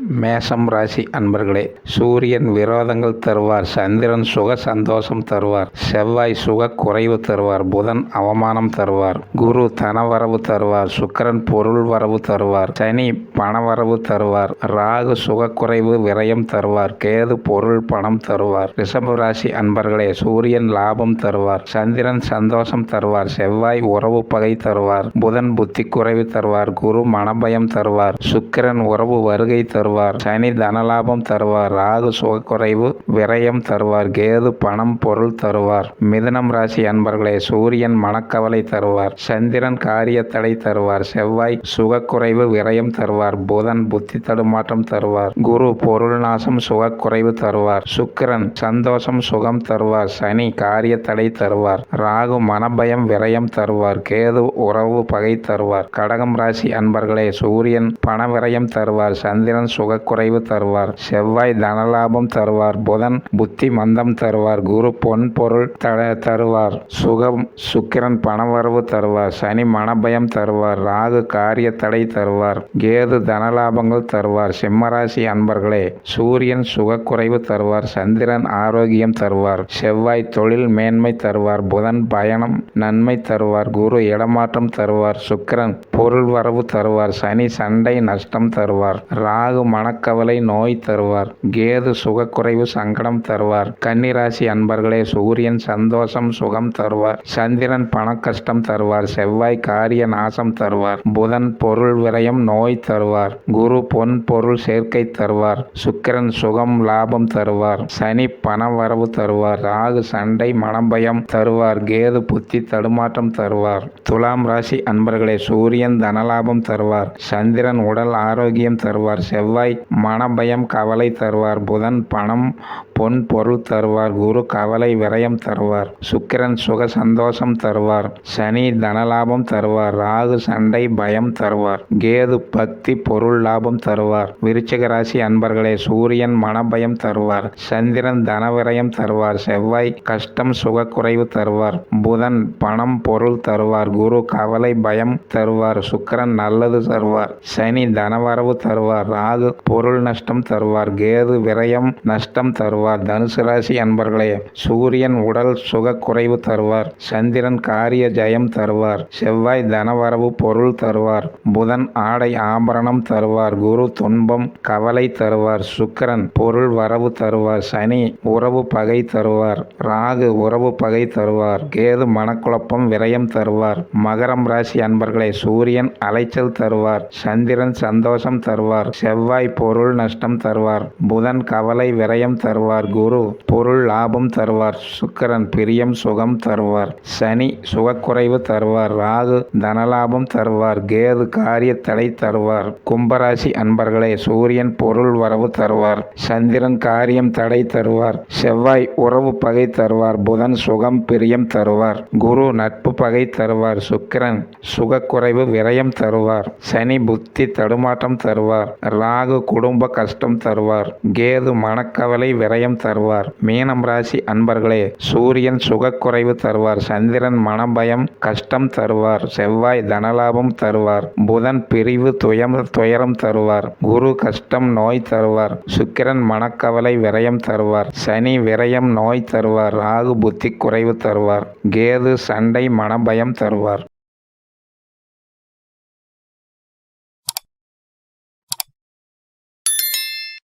மேஷம் ராசி அன்பர்களே சூரியன் விரோதங்கள் தருவார் சந்திரன் சுக சந்தோஷம் தருவார் செவ்வாய் சுக குறைவு தருவார் புதன் அவமானம் தருவார் குரு தனவரவு தருவார் சுக்கிரன் பொருள் வரவு தருவார் சனி பணவரவு தருவார் ராகு சுக குறைவு விரயம் தருவார் கேது பொருள் பணம் தருவார். ரிஷப ராசி அன்பர்களே சூரியன் லாபம் தருவார் சந்திரன் சந்தோஷம் தருவார் செவ்வாய் உறவு பகை தருவார் புதன் புத்தி குறைவு தருவார் குரு மனபயம் தருவார் சுக்கிரன் உறவு வருகை தருவார். சனி தனலாபம் தருவார். ராகு சுகக்குறைவு விரயம் தருவார். கேது பணம் பொருள் தருவார். மிதனம் ராசி அன்பர்களே சூரியன் மனக்கவலை தருவார். சந்திரன் காரிய தடை தருவார். செவ்வாய் சுகக்குறைவு விரயம் தருவார். புதன் புத்தி தடுமாற்றம் தருவார். குரு பொருள் நாசம் சுகக்குறைவு தருவார். சுக்கிரன் சந்தோஷம் சுகம் தருவார். சனி காரிய தடை தருவார். ராகு மனபயம் விரயம் தருவார். கேது உறவு பகை தருவார். கடகம் ராசி அன்பர்களே சூரியன் பண விரயம் தருவார். சந்திரன் சுகக்குறைவு தருவார். செவ்வாய் தனலாபம் தருவார். புதன் புத்தி மந்தம் தருவார். குரு பொன் பொருள் தட தருவார். சுகம் சுக்கிரன் பணவரவு தருவார். சனி மனபயம் தருவார். ராகு காரிய தடை தருவார். கேது தனலாபங்கள் தருவார். சிம்மராசி அன்பர்களே சூரியன் சுகக்குறைவு தருவார். சந்திரன் ஆரோக்கியம் தருவார். செவ்வாய் தொழில் மேன்மை தருவார். புதன் பயணம் நன்மை தருவார். குரு இடமாற்றம் தருவார். சுக்கிரன் பொருள் வரவு தருவார். சனி சண்டை நஷ்டம் தருவார். ராகு மனக்கவலை நோய் தருவார். கேது சுகக்குறைவு சங்கடம் தருவார். கன்னிராசி அன்பர்களே சூரியன் சந்தோஷம் சுகம் தருவார். சந்திரன் பண கஷ்டம் தருவார். செவ்வாய் காரிய நாசம் தருவார். புதன் பொருள் விரயம் நோய் தருவார். குரு பொன் பொருள் சேர்க்கை தருவார். சுக்கிரன் சுகம் லாபம் தருவார். சனி பண வரவு தருவார். ராகு சண்டை மனபயம் தருவார். கேது புத்தி தடுமாற்றம் தருவார். துலாம் ராசி அன்பர்களே சூரியன் தனலாபம் தருவார். சந்திரன் உடல் ஆரோக்கியம் தருவார். செவ்வாய் மனபயம் கவலை தருவார். புதன் பணம் பொன் பொருள் தருவார். குரு கவலை விரயம் தருவார். சுக்கிரன் சுக சந்தோஷம் தருவார். சனி தனலாபம் தருவார். ராகு சண்டை பயம் தருவார். கேது பக்தி பொருள் லாபம் தருவார். விருச்சிக ராசி அன்பர்களே சூரியன் மனபயம் தருவார். சந்திரன் தனவிரயம் தருவார். செவ்வாய் கஷ்டம் சுகக்குறைவு தருவார். புதன் பணம் பொருள் தருவார். குரு கவலை பயம் தருவார். சுக்கிரன் நல்லது தருவார். சனி தனவரவு தருவார். ராகு பொருள் நஷ்டம் தருவார் கேது விரயம் நஷ்டம் தருவார். தனுசு ராசி அன்பர்களே சூரியன் உடல் சுக குறைவு தருவார் சந்திரன் காரிய ஜெயம் தருவார் செவ்வாய் தனவரவு பொருள் தருவார் புதன் ஆடை ஆபரணம் தருவார் குரு துன்பம் கவலை தருவார் சுக்கிரன் பொருள் வரவு தருவார் சனி உறவு பகை தருவார் ராகு உறவு பகை தருவார் கேது மனக்குழப்பம் விரயம் தருவார். மகரம் ராசி அன்பர்களே சூரியன் அலைச்சல் தருவார் சந்திரன் சந்தோஷம் தருவார் செவ்வாய் செவ்வாய் பொருள் நஷ்டம் தருவார். புதன் கவலை விரயம் தருவார். குரு பொருள் லாபம் தருவார். சுக்கிரன் பிரியம் சுகம் தருவார். சனி சுகக்குறைவு தருவார். ராகு தனலாபம் தருவார். கேது காரிய தடை தருவார். கும்பராசி அன்பர்களே சூரியன் பொருள் வரவு தருவார். சந்திரன் காரியம் தடை தருவார். செவ்வாய் உறவு பகை தருவார். புதன் சுகம் பிரியம் தருவார். குரு நட்பு பகை தருவார். சுக்கிரன் சுகக்குறைவு விரயம் தருவார். சனி புத்தி தடுமாற்றம் தருவார். ராகு குடும்ப கஷ்டம் தருவார். கேது மனக்கவலை விரயம் தருவார். மீனம் ராசி அன்பர்களே சூரியன் சுகக்குறைவு தருவார். சந்திரன் மனபயம் கஷ்டம் தருவார். செவ்வாய் தனலாபம் தருவார். புதன் பிரிவு துயம் துயரம் தருவார். குரு கஷ்டம் நோய் தருவார். சுக்கிரன் மனக்கவலை விரயம் தருவார். சனி விரயம் நோய் தருவார். ராகு புத்தி குறைவு தருவார். கேது சண்டை மனபயம் தருவார்.